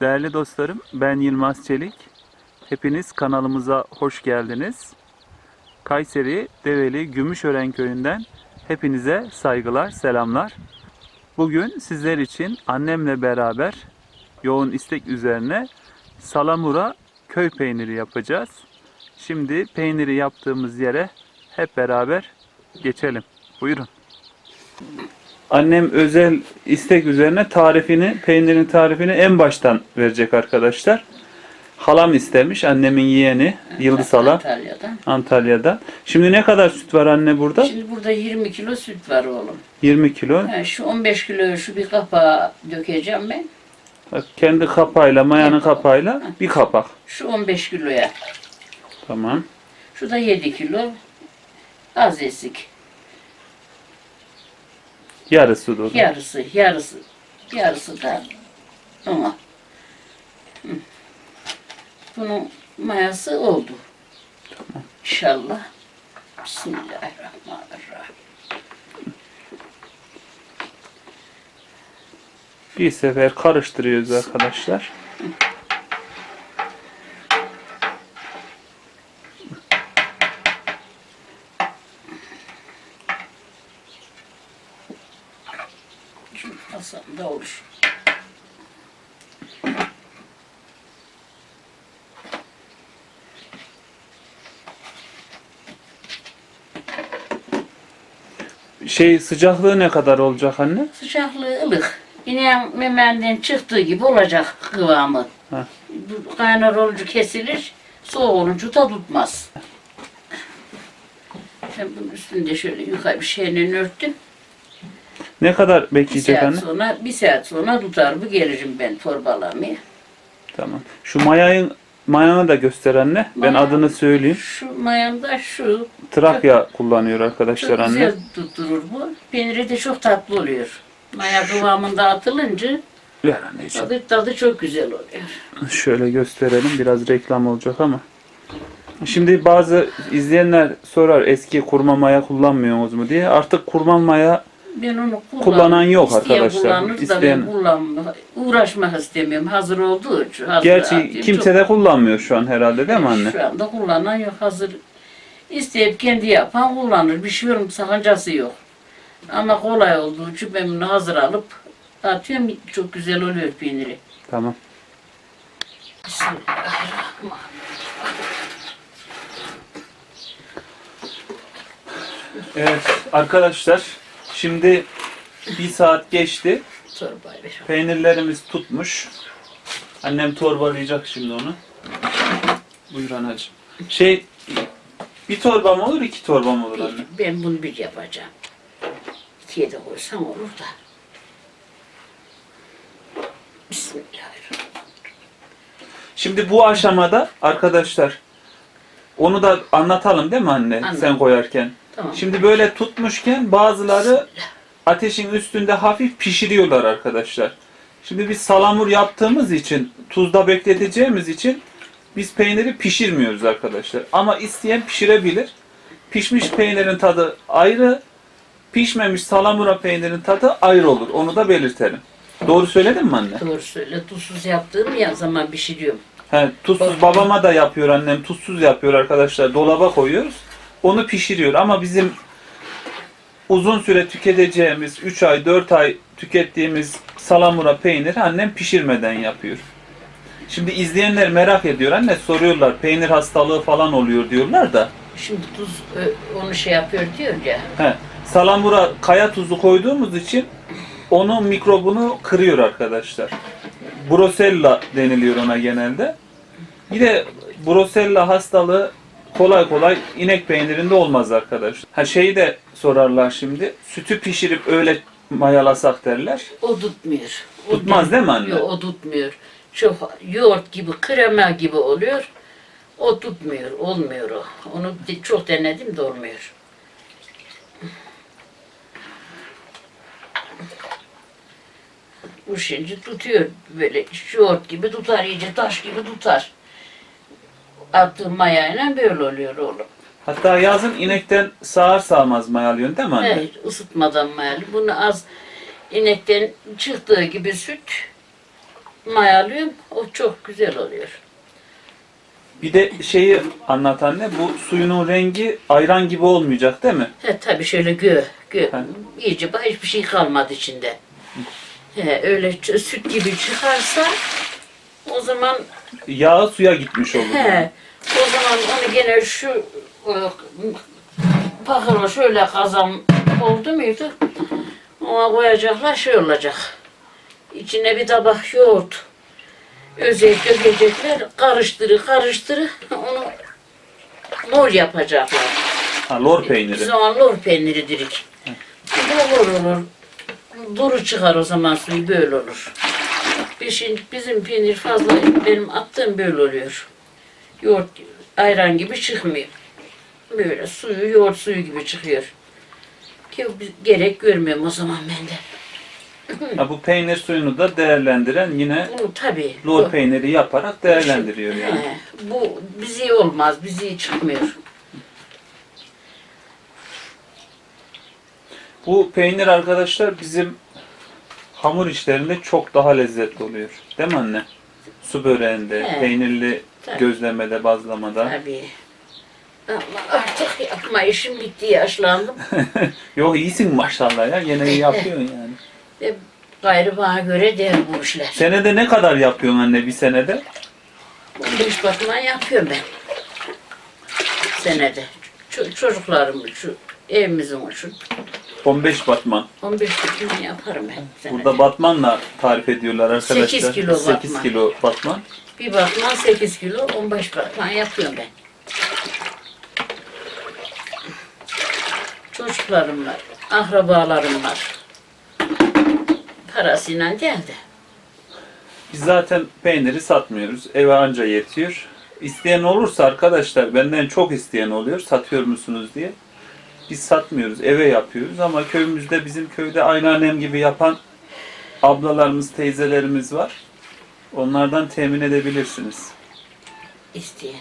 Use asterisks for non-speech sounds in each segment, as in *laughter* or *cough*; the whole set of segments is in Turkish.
Değerli dostlarım, ben Yılmaz Çelik. Hepiniz kanalımıza hoş geldiniz. Kayseri Develi Gümüşören köyünden hepinize saygılar, selamlar. Bugün sizler için annemle beraber yoğun istek üzerine salamura köy peyniri yapacağız. Şimdi peyniri yaptığımız yere hep beraber geçelim. Buyurun. Annem özel istek üzerine tarifini, peynirin tarifini en baştan verecek arkadaşlar. Halam istemiş, annemin yeğeni Yıldız Hala Antalya'dan. Antalya'da. Şimdi ne kadar süt var anne burada? Şimdi burada 20 kilo süt var oğlum. 20 kilo. Ha, şu 15 kilo şu bir kapağa dökeceğim ben. Bak, kendi kapağıyla, mayanın kapağıyla bir kapak. Şu 15 kiloya. Tamam. Şu da 7 kilo. Az esik. Yarısı dolu. Yarısı, yarısı. Yarısı da ama. Hı. Bunun mayası oldu. Tamam. İnşallah. Bismillahirrahmanirrahim. Bir sefer karıştırıyoruz arkadaşlar. Şu alsam da olur. Şey sıcaklığı ne kadar olacak anne? Sıcaklığı ılık. İneğin memenden çıktığı gibi olacak kıvamı. Heh. Kaynar olunca kesilir, soğuk olunca da tutmaz. Ben bunun üstünde şöyle yukarı bir şeyle örttüm. Ne kadar Bir bekleyecek saat anne? sonra, bir saat sonra tutar bu gelirim ben torbalamaya. Tamam. Şu mayayın mayanı da göster anne. Ben Maya- adını söyleyeyim. Şu mayamda şu Trakya kullanıyor arkadaşlar anne. güzel tutturur bu. Peyniri de çok tatlı oluyor. Maya kıvamında atılınca Ver anneciğim. tadı, tadı çok güzel oluyor. Şöyle gösterelim. Biraz reklam olacak ama. Şimdi bazı izleyenler sorar eski kurma maya kullanmıyorsunuz mu diye. Artık kurma maya Ben onu kullan, Kullanan yok isteyen arkadaşlar. kullanır da İsteyen- ben kullanma, uğraşmak istemiyorum. Hazır olduğu için. Hazır gerçi atıyorum. kimse de kullanmıyor şu an herhalde değil mi anne? Şu anda kullanan yok. Hazır isteyip kendi yapan kullanır. Bir şey yok, sakıncası yok. Ama kolay olduğu için ben bunu hazır alıp atıyorum. Çok güzel oluyor peyniri. Tamam. Bismillahirrahmanirrahim. Evet arkadaşlar şimdi bir saat geçti. Torbayı ver. Peynirlerimiz tutmuş. Annem torbalayacak şimdi onu. Buyur anacığım. Şey bir torba mı olur iki torba mı olur anne? Ben bunu bir yapacağım. İkiye de koysam olur da. Bismillahirrahmanirrahim. Şimdi bu aşamada arkadaşlar onu da anlatalım değil mi anne Anladım. sen koyarken? Tamam. Şimdi böyle tutmuşken bazıları ateşin üstünde hafif pişiriyorlar arkadaşlar. Şimdi biz salamur yaptığımız için, tuzda bekleteceğimiz için biz peyniri pişirmiyoruz arkadaşlar. Ama isteyen pişirebilir. Pişmiş peynirin tadı ayrı, pişmemiş salamura peynirin tadı ayrı olur. Onu da belirtelim. Doğru söyledim mi anne? Doğru söyle. Tuzsuz yaptığım ya zaman pişiriyorum. He, tuzsuz babama da yapıyor annem. Tuzsuz yapıyor arkadaşlar. Dolaba koyuyoruz. Onu pişiriyor ama bizim uzun süre tüketeceğimiz 3 ay 4 ay tükettiğimiz salamura peyniri annem pişirmeden yapıyor. Şimdi izleyenler merak ediyor. Anne soruyorlar peynir hastalığı falan oluyor diyorlar da. Şimdi tuz ö, onu şey yapıyor diyor ya. He, salamura kaya tuzu koyduğumuz için onun mikrobunu kırıyor arkadaşlar. Brusella deniliyor ona genelde. Bir de Brusella hastalığı kolay kolay inek peynirinde olmaz arkadaşlar. Ha şeyi de sorarlar şimdi. Sütü pişirip öyle mayalasak derler. O tutmuyor. O Tutmaz değil mi anne? Yok o tutmuyor. Çok yoğurt gibi, krema gibi oluyor. O tutmuyor, olmuyor o. Onu de- çok denedim de olmuyor. Bu şimdi tutuyor böyle yoğurt gibi tutar, iyice taş gibi tutar. Attığım mayayla böyle oluyor oğlum. Hatta yazın inekten sağır sağmaz mayalıyorsun değil mi anne? Evet, ısıtmadan mayalı. Bunu az inekten çıktığı gibi süt mayalıyorum. O çok güzel oluyor. Bir de şeyi anlat anne. Bu suyunun rengi ayran gibi olmayacak değil mi? He tabii şöyle gö, gö. Ha. İyice bak hiçbir şey kalmadı içinde. He, öyle süt gibi çıkarsa o zaman Yağı suya gitmiş olur. he, o zaman onu gene şu e, pakıla şöyle kazan oldu muydu? Ona koyacaklar şey olacak. İçine bir tabak yoğurt. Özel dökecekler. Karıştırı karıştırı onu mor yapacaklar. Ha, lor peyniri. Bir zaman lor peyniri dirik. Lor olur. Duru çıkar o zaman suyu böyle olur. Bizim, bizim peynir fazla benim attığım böyle oluyor. Yoğurt ayran gibi çıkmıyor. Böyle suyu yoğurt suyu gibi çıkıyor. Ki gerek görmüyorum o zaman bende. Ha, bu peynir suyunu da değerlendiren yine Bunu tabii. lor bu- peyniri yaparak değerlendiriyor yani. He, bu bizi olmaz, bizi çıkmıyor. Bu peynir arkadaşlar bizim hamur işlerinde çok daha lezzetli oluyor. Değil mi anne? Su böreğinde, He. peynirli Tabii. gözlemede, bazlamada. Tabii. Ama artık yapma işim bitti, yaşlandım. *laughs* Yok iyisin maşallah ya. Gene iyi yapıyorsun *laughs* yani. E, gayrı bana göre değil bu işler. Senede ne kadar yapıyorsun anne bir senede? 15 bakıma yapıyorum ben. Senede. Ç- çocuklarım şu evimizin şu 15 batman. 15 bakımı yaparım ben senede. Burada batmanla tarif ediyorlar arkadaşlar. 8 kilo 8 batman. kilo batman. Bir bakıma 8 kilo, 15 bakıma yapıyorum ben. Çocuklarım var, akrabalarım var. Parasıyla de. Biz zaten peyniri satmıyoruz. Eve anca yetiyor. İsteyen olursa arkadaşlar benden çok isteyen oluyor. Satıyor musunuz diye. Biz satmıyoruz. Eve yapıyoruz ama köyümüzde bizim köyde aynı annem gibi yapan ablalarımız, teyzelerimiz var. Onlardan temin edebilirsiniz. isteyen.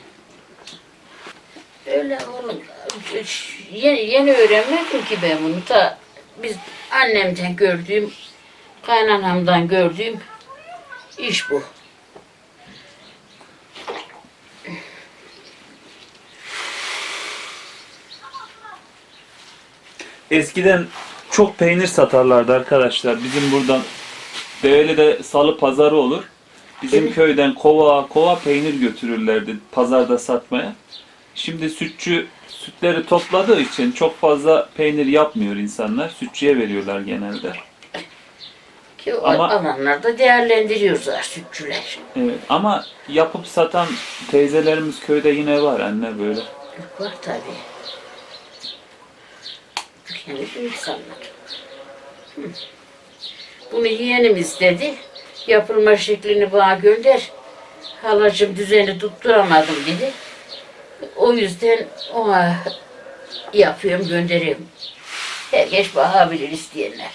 Öyle oğlum. Yeni, yeni öğrenmedim ki ben bunu. Ta biz annemden gördüğüm, kaynanamdan gördüğüm iş bu. Eskiden çok peynir satarlardı arkadaşlar. Bizim buradan Develi'de salı pazarı olur. Bizim Evet. köyden kova kova peynir götürürlerdi pazarda satmaya. Şimdi sütçü sütleri topladığı için çok fazla peynir yapmıyor insanlar. Sütçüye veriyorlar genelde. Ki o Ama- alanlarda da değerlendiriyorlar sütçüler. Evet. Ama yapıp satan teyzelerimiz köyde yine var anne böyle. Var tabii. Tükenir insanlar. Bunu yeğenim istedi. Yapılma şeklini bana gönder. Halacığım düzeni tutturamadım dedi. O yüzden ona yapıyorum, gönderiyorum. Herkes bakabilir isteyenler.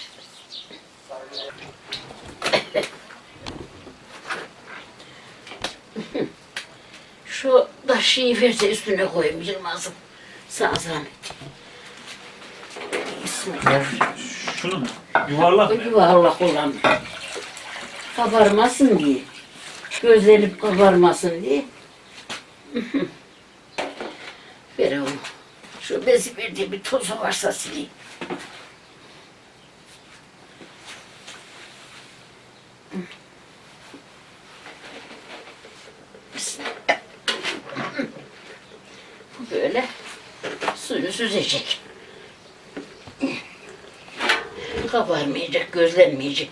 Şu taşıyı verse üstüne koyayım Yılmaz'ım. Sağ zahmet. Bismillah. Şunu mu? Yuvarlak mı? Yuvarlak olan. Kabarmasın diye. Gözlenip kabarmasın diye. *laughs* Ver onu. Şu bezi verdiği bir tozu varsa sileyim. Böyle suyunu süzecek. Kabarmayacak, gözlenmeyecek.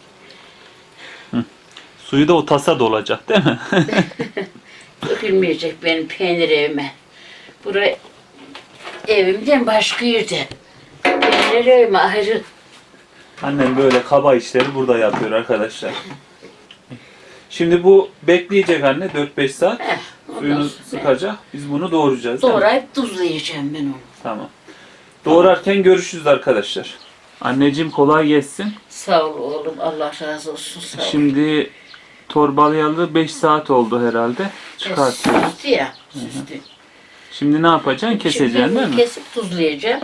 Suyu da o tasa dolacak değil mi? *laughs* Dökülmeyecek benim peynir evime. Buraya evimden başka yerde. Peynir evime ayrı. Annem böyle kaba işleri burada yapıyor arkadaşlar. Şimdi bu bekleyecek anne 4-5 saat. Heh, Suyunu sıkacak. Biz bunu doğrayacağız. Doğrayıp tuzlayacağım ben onu. Tamam. Doğrarken görüşürüz arkadaşlar. Anneciğim kolay gelsin. Sağ ol oğlum. Allah razı olsun. Sağ ol. Şimdi torbalayalı 5 saat oldu herhalde. Çıkartıyoruz. Süstü ya. Süstü. Şimdi ne yapacaksın? Keseceksin Şimdi değil mi? Kesip tuzlayacağım.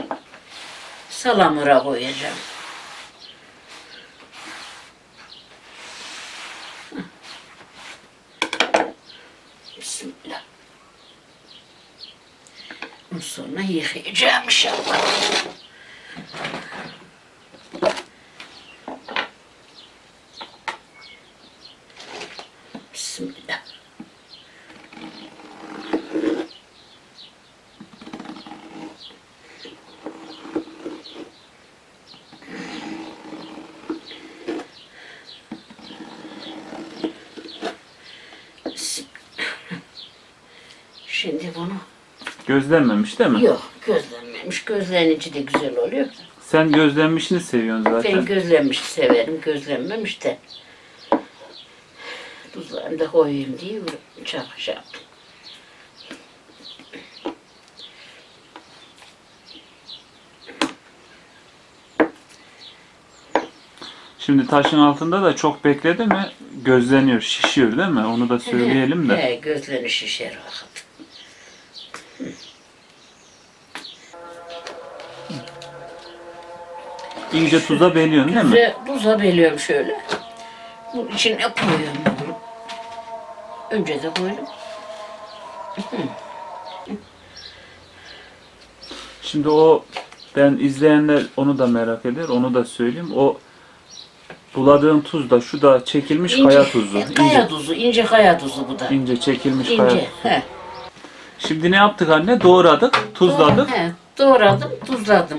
Salamura koyacağım. Bismillah. Sonra yıkayacağım inşallah. Bismillah. Şimdi bunu Gözlenmemiş değil mi? yok gözlenmemiş. Gözlenince de güzel oluyor. Sen gözlenmişini seviyorsun zaten. Ben gözlenmiş severim, gözlenmemiş de. Tuzlarını da koyayım diye yaptım. Şimdi taşın altında da çok bekledi mi gözleniyor, şişiyor değil mi? Onu da söyleyelim de. He, gözlerini şişer vakit. İyice tuza beliyorsun değil mi? Tuza, tuza beliyorum şöyle. Bunun içine koyuyorum bunu. Önce de koydum. Şimdi o ben izleyenler onu da merak eder. Onu da söyleyeyim. O buladığın tuz da şu da çekilmiş kaya tuzu. e, Kaya İnce, tuzu, ince kaya tuzu bu da. ince çekilmiş kaya. İnce. He. Şimdi ne yaptık anne? Doğradık, tuzladık. He, doğradım, tuzladım.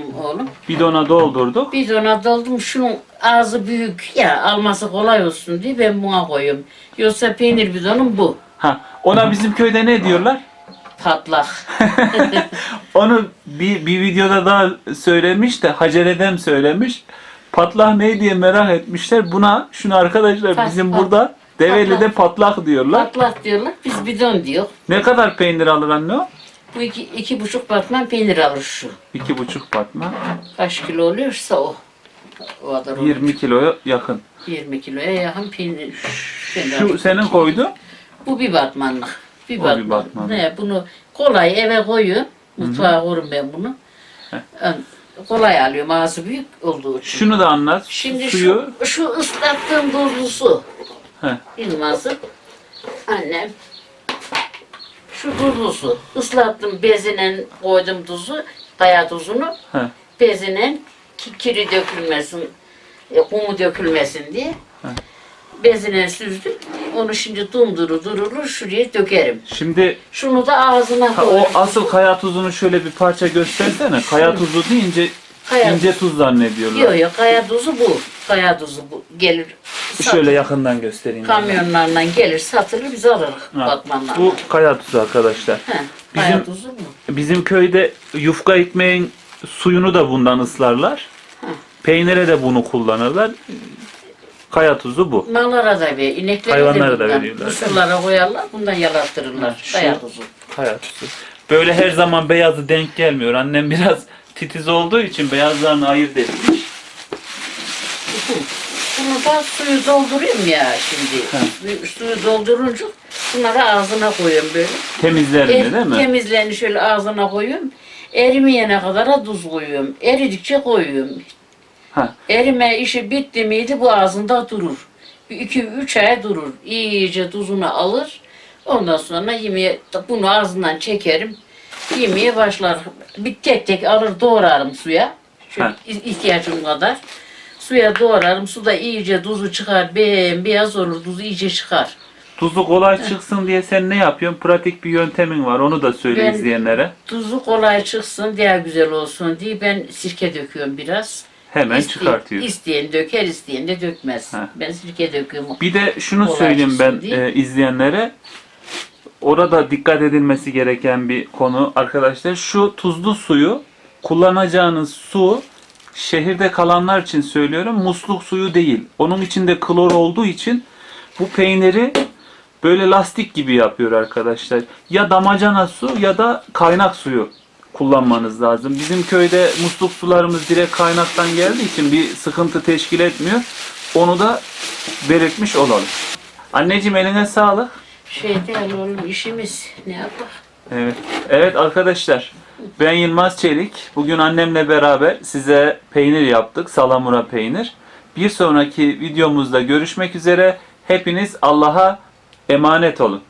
Bidona doldurduk. Bidona doldum. Şunun ağzı büyük ya alması kolay olsun diye ben buna koyuyorum. Yoksa peynir bidonum bu. Ha, ona bizim köyde ne diyorlar? Patlak. *laughs* Onu bir, bir videoda daha söylemiş de Haceredem söylemiş. Patlak ne diye merak etmişler. Buna şunu arkadaşlar Pat- bizim pat- burada Develi'de patlak diyorlar. Patlak diyorlar. Biz bidon diyor. Ne kadar peynir alır anne o? Bu iki, iki buçuk batman peynir alır şu. İki buçuk patma. Kaç kilo oluyorsa o. O kadar olur. 20 kiloya yakın. 20 kiloya yakın peynir. peynir Şu alır. senin koydu. Bu bir batmanlık. Bir O bir batman. batmanlık. Ne, bunu kolay eve koyuyorum. Mutfağa koyuyorum ben bunu. Yani Kolay alıyorum ağzı büyük olduğu için. Şunu da anlat. Şimdi Suyu. şu, şu ıslattığım tuzlu su. Heh. Annem. Şu tuzlu su. Islattım bezinen koydum tuzu. Kaya tuzunu. Heh. Bezinen ki- kiri dökülmesin. E, kumu dökülmesin diye. Bezinen süzdüm. Onu şimdi dunduru durulur şuraya dökerim. Şimdi Şunu da ağzına ha, koyarım. o asıl kaya tuzunu şöyle bir parça göstersene. Kaya tuzu deyince Kaya ince tuz zannediyorlar. Yok yok kaya tuzu bu. Kaya tuzu bu. Gelir. sat- Şöyle yakından göstereyim. Kamyonlarla gelir satılır biz alırız Ha, batmanlarla. Bu kaya tuzu arkadaşlar. He, kaya Bizim- tuzu bu. Bizim köyde yufka ekmeğin suyunu da bundan ıslarlar. Peynire de bunu kullanırlar. Kaya tuzu bu. Mallara da ver, ineklere Hayvanlara de da bundan. veriyorlar. Mısırlara koyarlar, bundan yalattırırlar. Şu- Kaya tuzu. Kaya tuzu. Böyle her zaman beyazı denk gelmiyor. Annem biraz titiz olduğu için beyazlarını ayırt etmiş. Bunu da suyu dolduruyorum ya şimdi. Suyu- Suyu doldurunca bunları ağzına koyuyorum böyle. Temizlerini Er, değil mi? temizlerini şöyle ağzına koyuyorum. Erimeyene kadar da tuz koyuyorum. Eridikçe koyuyorum. Ha. Erime işi bitti miydi bu ağzında durur. Bir iki üç ay durur. İyice tuzunu alır. Ondan sonra yemeğe bunu ağzından çekerim. Yemeğe başlar. Bir tek tek alır doğrarım suya. Şöyle ihtiyacım kadar. Suya doğrarım. Suda iyice tuzu çıkar. Bembeyaz olur. Tuzu iyice çıkar. Tuzu kolay çıksın diye sen ne yapıyorsun? Pratik bir yöntemin var. Onu da söyle Ben- izleyenlere. Tuzu kolay çıksın, daha güzel olsun diye ben sirke döküyorum biraz. Hemen İste- çıkartıyor. İsteyen döker, isteyen de dökmez. Ha. Ben sirke döküyorum. Bir de şunu Kolay söyleyeyim ben diye. e, izleyenlere. Orada dikkat edilmesi gereken bir konu arkadaşlar. Şu tuzlu suyu kullanacağınız su şehirde kalanlar için söylüyorum musluk suyu değil. Onun içinde klor olduğu için bu peyniri böyle lastik gibi yapıyor arkadaşlar. Ya damacana su ya da kaynak suyu kullanmanız lazım. Bizim köyde musluk sularımız direkt kaynaktan geldiği için bir sıkıntı teşkil etmiyor. Onu da belirtmiş olalım. Anneciğim eline sağlık. Şey değil oğlum işimiz. Ne yapalım? Evet. Evet arkadaşlar. Ben Yılmaz Çelik. Bugün annemle beraber size peynir yaptık. Salamura peynir. Bir sonraki videomuzda görüşmek üzere. Hepiniz Allah'a emanet olun.